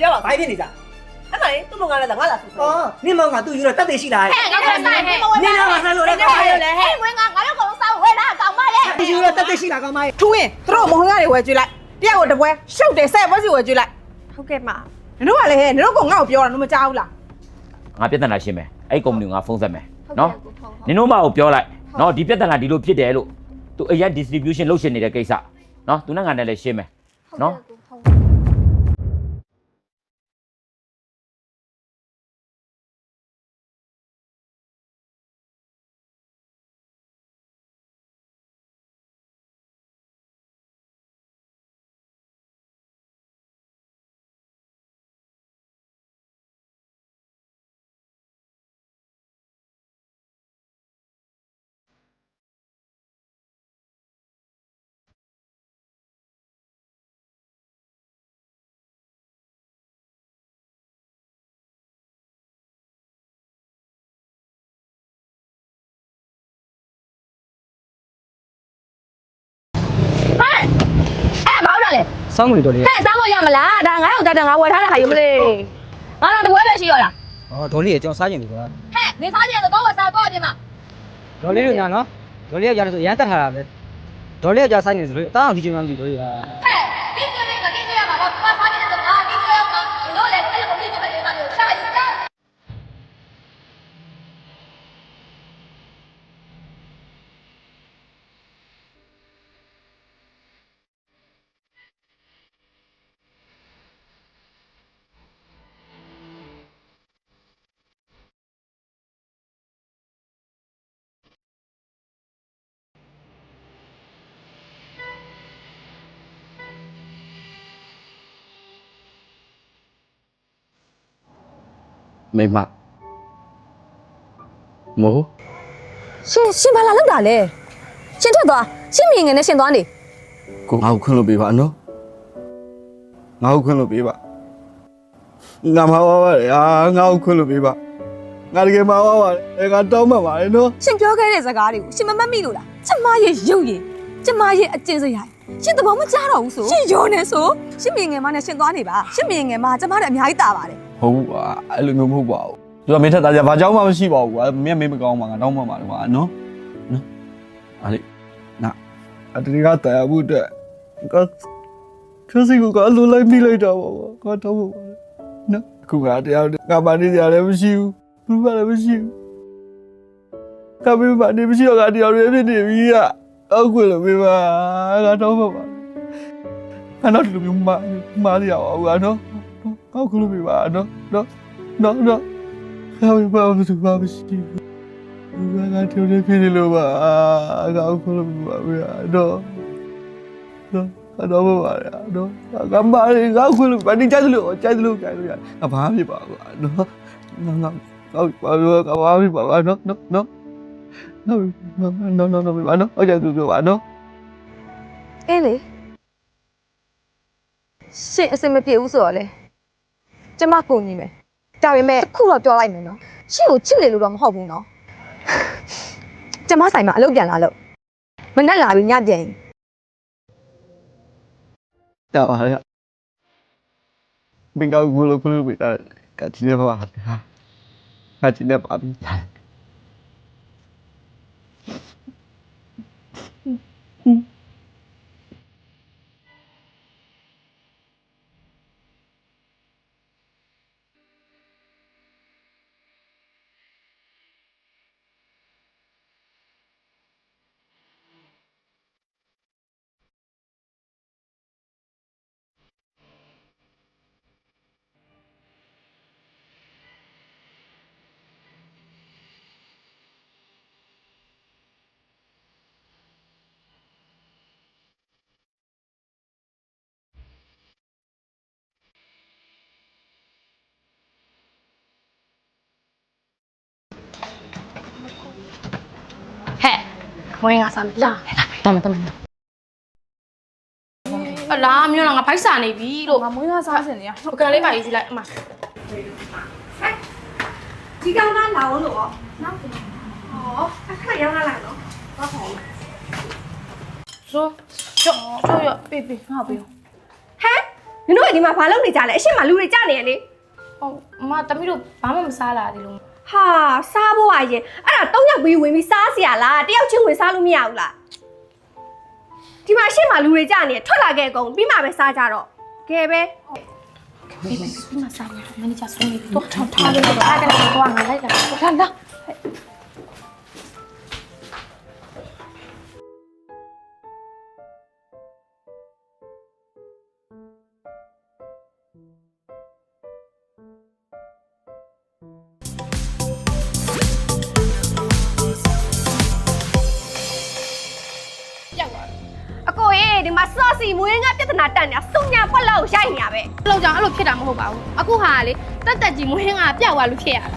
ပြောပါဘာဖြစ်နေကြအဲ့ဒါလေသူ့လုံကလည်းငါလာဆိုဩနင်းမောင်ကသူ့ယူတော့တက်သေးရှိလားဟဲ့ငါကဆိုင်ဟဲ့နင်းတော့မဆန်းလို့လည်းကောင်းပါရဲ့ဟဲ့ဝင်ငါငါတို့ကောင်စားဝဲတာကောင်မလေးသူယူတော့တက်သေးရှိလားကောင်းပါရဲ့ထူးရင်သူတို့မဟုတ်ရတယ်ဝယ်ကြွေးလိုက်တယောက်ကိုတပွဲရှုပ်တယ်ဆဲပွဲစီဝယ်ကြွေးလိုက်ဟုတ်ကဲ့ပါနင်တို့ကလည်းဟဲ့နင်တို့ကငါ့ကိုပြောတာနင်မကြောက်ဘူးလားငါပြဿနာရှင်းမယ်အဲ့ကုမ္ပဏီကိုငါဖုန်းဆက်မယ်နော်နင်တို့မကိုပြောလိုက်နော်ဒီပြဿနာဒီလိုဖြစ်တယ်လို့သူအရက် distribution လုပ်ရှင်နေတဲ့ကိစ္စနော်သူနဲ့ငါနဲ့လည်းရှင်းမယ်နော် စောင်းငွေတော်လေးဟဲ့စားလို့ရမလားဒါငါ့ကိုတတ်တယ်ငါဝယ်ထားတဲ့ဟာယူမလေးငါတော့တပွဲပဲရှိရလားဩဒေါ်လေးကကျွန်တော်စားကျင်တယ်ကွာဟဲ့နေစားကြတော့ဝယ်စားတော့ဒီမှာဒေါ်လေးတို့ညာနော်ဒေါ်လေးကကြားလို့ဆိုရမ်းတက်ထားတာပဲဒေါ်လေးကကြားဆိုင်နေဆိုလို့အသားအောင်ဒီချိန်မှမပြီးလို့ရ မိမမိုးရှင်ရှင်ဘာလာလောက်တာလဲရှင်ထွက်သွားရှင်မြင်ငယ်နဲ့ရှင်သွားနေကိုငါ့ကိုခွင့်လို့ပေးပါနော်ငါ့ကိုခွင့်လို့ပေးပါငါမဝါပါတယ်အာငါ့ကိုခွင့်လို့ပေးပါငါတကယ်မဝါပါတယ်ငါတောင်းမှပါတယ်နော်ရှင်ပြောခဲ့တဲ့စကားတွေကိုရှင်မမတ်မိလို့လားကျမရဲ့ရုပ်ရည်ကျမရဲ့အကျင့်စရိုက်ရှင်သဘောမကျတော့ဘူးဆိုရှင်ရောနေဆိုရှင်မြင်ငယ်မနဲ့ရှင်သွားနေပါရှင်မြင်ငယ်မကျမတို့အများကြီးတာပါတယ် ဟုတ်ဘူးကွာအဲ့လိုမျိုးမဟုတ်ပါဘူးသူကမင်းထက်သားကြဘာကြောင်းမှမရှိပါဘူးကွာမင်းကမင်းမကောင်းပါငါတောင်းမှပါတယ်ကွာနော်နော်အဲ့လေနာအတရီကတရားမှုတဲ့ကကျစီကိုကလိုလိုက်ပြီးလိုက်တော့ပါကွာတောင်းမှပါတယ်နော်အခုကတရားငါမနေကြလည်းမရှိဘူးဘူးပါလည်းမရှိဘူးကမင်းမနေမရှိတော့ကတရားတွေဖြစ်နေပြီကအောက်ကွယ်လို့ပြပါငါတောင်းမှပါအဲ့တော့ဒီလိုမျိုးမမရအောင်ကွာနော် အောက်ကွယ်လို့ပြပါနော်နော်နော်နော်ဟာဘာမှမလုပ်ပါမရှိဘူးဘာကတူနေဖြစ်နေလို့ပါအောက်ကွယ်လို့ပြပါဗျာနော်နော်အတော့ပါရနော်ကမ္ဘာလေးကောက်ခွလို့ဗတိကြိုက်လို့ကြိုက်လို့ကြိုက်လို့ရအဘာဖြစ်ပါကွာနော်ငါငါကောက်ပါလို့ကဘာဖြစ်ပါကွာနော်နော်နော်နော်နော်နော်နော်ဘာနော်ဟုတ်ကြသူပြောပါနော်အေးလေရှင်အစင်မပြေဘူးဆိုတော့လေ ကျမကုန်ညီမယ်ဒါပေမဲ့တစ်ခုတော့ပြောလိုက်မယ်နော်ရှင်ကိုချစ်လေလို့တော့မဟုတ်ဘူးနော်ကျမဆိုင်မှာအလုပ်ပြန်လာလို့မနဲ့လာပြီးညပြန်ရင်တာပါလေဘင်ကောက်ခွလို့ခွလို့ပြတာကတိနေပါဟာကတိနေပါပြီဟဲ့ ဝင်ငါစားမလားတမတမအလားမျိုးတော့ငါဖိုက်စာနေပြီလို့ငါမွေးသားစားစင်နေရဟိုကန်လေးပါရေးစီလိုက်အမဒီကောင်ကလာအောင်လို့ရောနောက်ပြန်ဟောအခက်ရောက်လာလိုက်နော်ဟုတ်ပါဘူးဆိုကြောကြောရပေးပေးငါပေးဟဲ့နင်တို့ကဒီမှာဘာလုပ်နေကြလဲအရှင်းမလူတွေကြနေရလေဟုတ်အမတမီးတို့ဘာမှမစားလာသေးလို့ ဟာစားဖို့อ่ะရင်အဲ့ဒါ၃ယောက်ပြီးဝင်ပြီးစားစရာလားတယောက်ချင်းဝင်စားလို့မရဘူးလားဒီမှာအရှင်းမလူတွေကြနေရထွက်လာခဲ့အကုန်ပြီးမှပဲစားကြတော့ကဲပဲပြီးပြီပြီးမှစားမယ်မန်နေဂျာဆုံးနေပြီတော့ထောင်းထားလို့တော့အားကနေတော့ငါလိုက်လာလာလာ မှာစော့စီမွေးငါပြဿနာတက်နေတာစုံညာပွက်လောက်ရိုက်နေရပဲလောက်ကြောင်အဲ့လိုဖြစ်တာမဟုတ်ပါဘူးအခုဟာလေတက်တက်ကြီးမွေးငါပြောက်သွားလို့ဖြစ်ရတာ